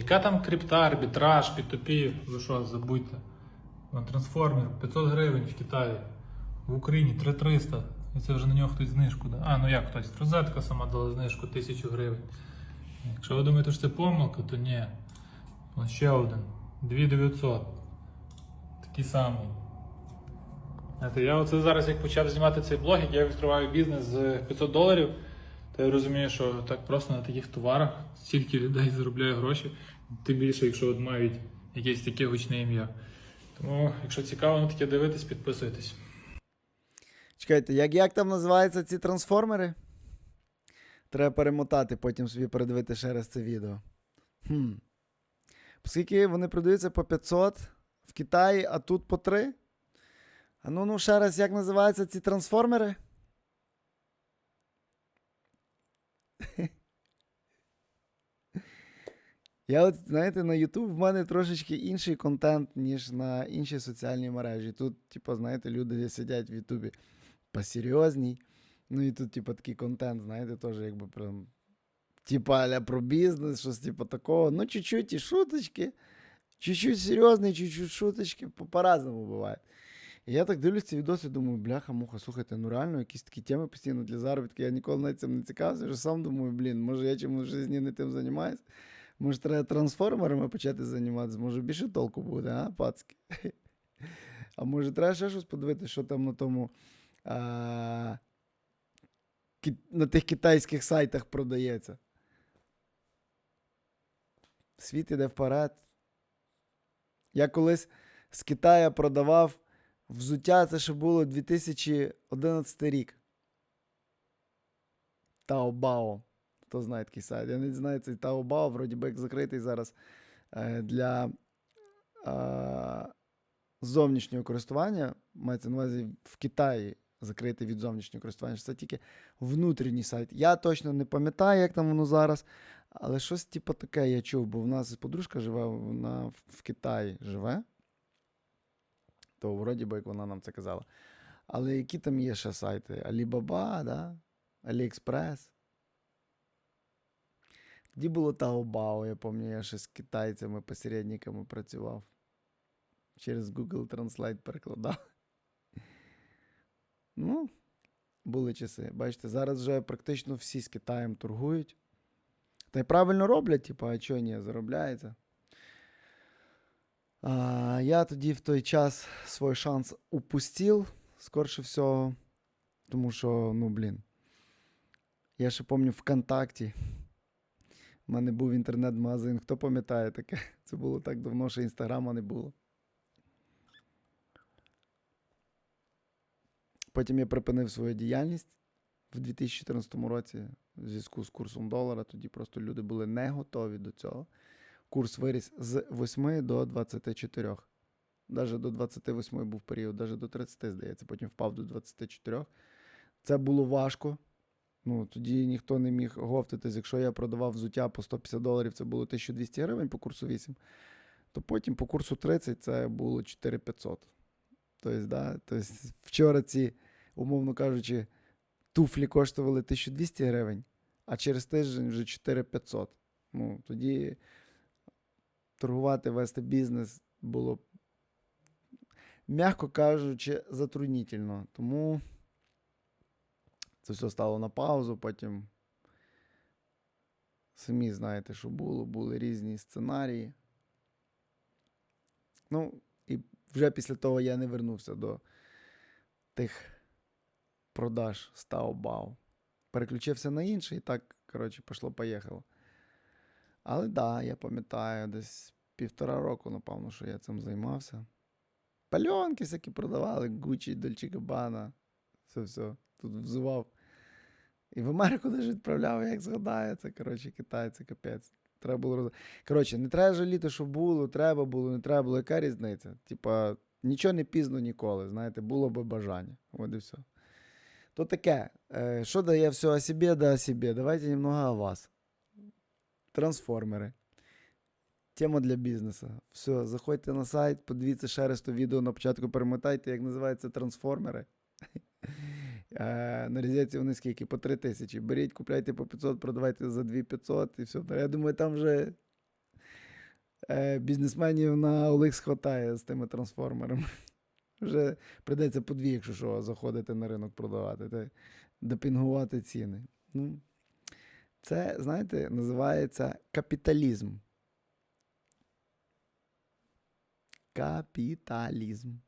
Яка там крипта, арбітраж, P2P, ви що, забудьте. Трансформер 500 гривень в Китаї, в Україні 3300. І це вже на нього хтось знижку дає. А, ну як хтось? Розетка сама дала знижку 1000 гривень. Якщо ви думаєте, що це помилка, то ні. Ще один. 2900. Такий самий. Я оце зараз як почав знімати цей блог, як я відкриваю бізнес з 500 доларів, я розумію, що так просто на таких товарах стільки людей заробляє гроші, тим більше, якщо от мають якесь таке гучне ім'я. Тому, якщо цікаво на таке дивитись, підписуйтесь. Чекайте, як, як там називаються ці трансформери? Треба перемотати, потім собі передивити ще раз це відео. Хм. Оскільки вони продаються по 500 в Китаї, а тут по 3. А ну ну ще раз, як називаються ці трансформери? Я от, знаєте, на YouTube в мене трошечки інший контент, ніж на інші соціальні мережі. Тут, типу, знаєте, люди сидять в Ютубі посерйозній. Ну і тут, типу, такий контент, знаєте, теж якби прям. Типа аля про бізнес, щось типу такого. Ну, чуть-чуть і шуточки. Чуть-чуть серйозні, чуть-чуть шуточки. по- По-разному буває. Я так дивлюсь ці відоси, думаю, бляха, муха, слухайте, ну реально, якісь такі теми постійно для заробітки. Я ніколи навіть цим не цікавився, вже сам думаю, блін, може я чимось в житті не тим займаюся. Може, треба трансформерами почати займатися, може більше толку буде, а, пацки? А може, треба ще щось подивитися, що там на тому. А, на тих китайських сайтах продається. Світ іде вперед. Я колись з Китая продавав взуття, це ще було 2011 рік. Таобао. Хто знає такий сайт? Я не знаю цей Таобао, вроді би як закритий зараз е, для зовнішнього користування. Мається на увазі в Китаї закритий від зовнішнього користування. Це тільки внутрішній сайт. Я точно не пам'ятаю, як там воно зараз. Але щось типу таке я чув, бо в нас подружка живе, вона в Китаї живе. То вроді би як вона нам це казала. Але які там є ще сайти? Alibaba, да? AliExpress. Тоді було Taobao, я пам'ятаю, я ще з китайцями, посередниками працював. Через Google Translate перекладав. Ну, були часи. Бачите, зараз вже практично всі з Китаєм торгують. Та й правильно роблять, типу, а чого ні, заробляється. А, я тоді в той час свій шанс упустив, скорше всього. Тому що, ну, блін. Я ще пам'ятаю ВКонтакті. У мене був інтернет-магазин. Хто пам'ятає таке? Це було так давно, що інстаграма не було. Потім я припинив свою діяльність в 2014 році в зв'язку з курсом долара. Тоді просто люди були не готові до цього. Курс виріс з 8 до 24. Навіть до 28 був період, навіть до 30, здається, потім впав до 24. Це було важко. Ну, тоді ніхто не міг говтитись. Якщо я продавав взуття по 150 доларів, це було 1200 гривень по курсу 8, то потім по курсу 30 це було 4500. Тобто, да, тобто вчора ці, умовно кажучи, туфлі коштували 1200 гривень, а через тиждень вже 4500. Ну, тоді торгувати, вести бізнес було, м'яко кажучи, затруднительно. Тому це все стало на паузу, потім самі знаєте, що було, були різні сценарії. Ну, і вже після того я не вернувся до тих продаж з Taobao. Переключився на інший, і так, коротше, пішло-поїхало. Але так, да, я пам'ятаю, десь півтора року, напевно, що я цим займався. Пальонки всякі продавали, Gucci, Dolce Gabbana, все все тут взував. І в Америку навіть відправляв, як згадаю, це, коротше, китайці, капець. Треба було роз... Коротше, не треба жаліти, що було, треба було, не треба було. Яка різниця? Типа, нічого не пізно ніколи, знаєте, було би бажання. От і все. То таке, е, що дає все о себе, да о себе. Давайте немного о вас. Трансформери. Тема для бізнесу. Все, заходьте на сайт, подивіться ще раз то відео на початку перемотайте, як називається трансформери. Е, На розетці вони скільки? По 3 тисячі. Беріть, купляйте по 500, продавайте за 2500 і все. Я думаю, там вже е, бізнесменів на OLX хватає з тими трансформерами. Вже прийдеться по дві, якщо що, заходити на ринок продавати, допінгувати ціни. Ну, це, знаєте, називається капіталізм. Капіталізм.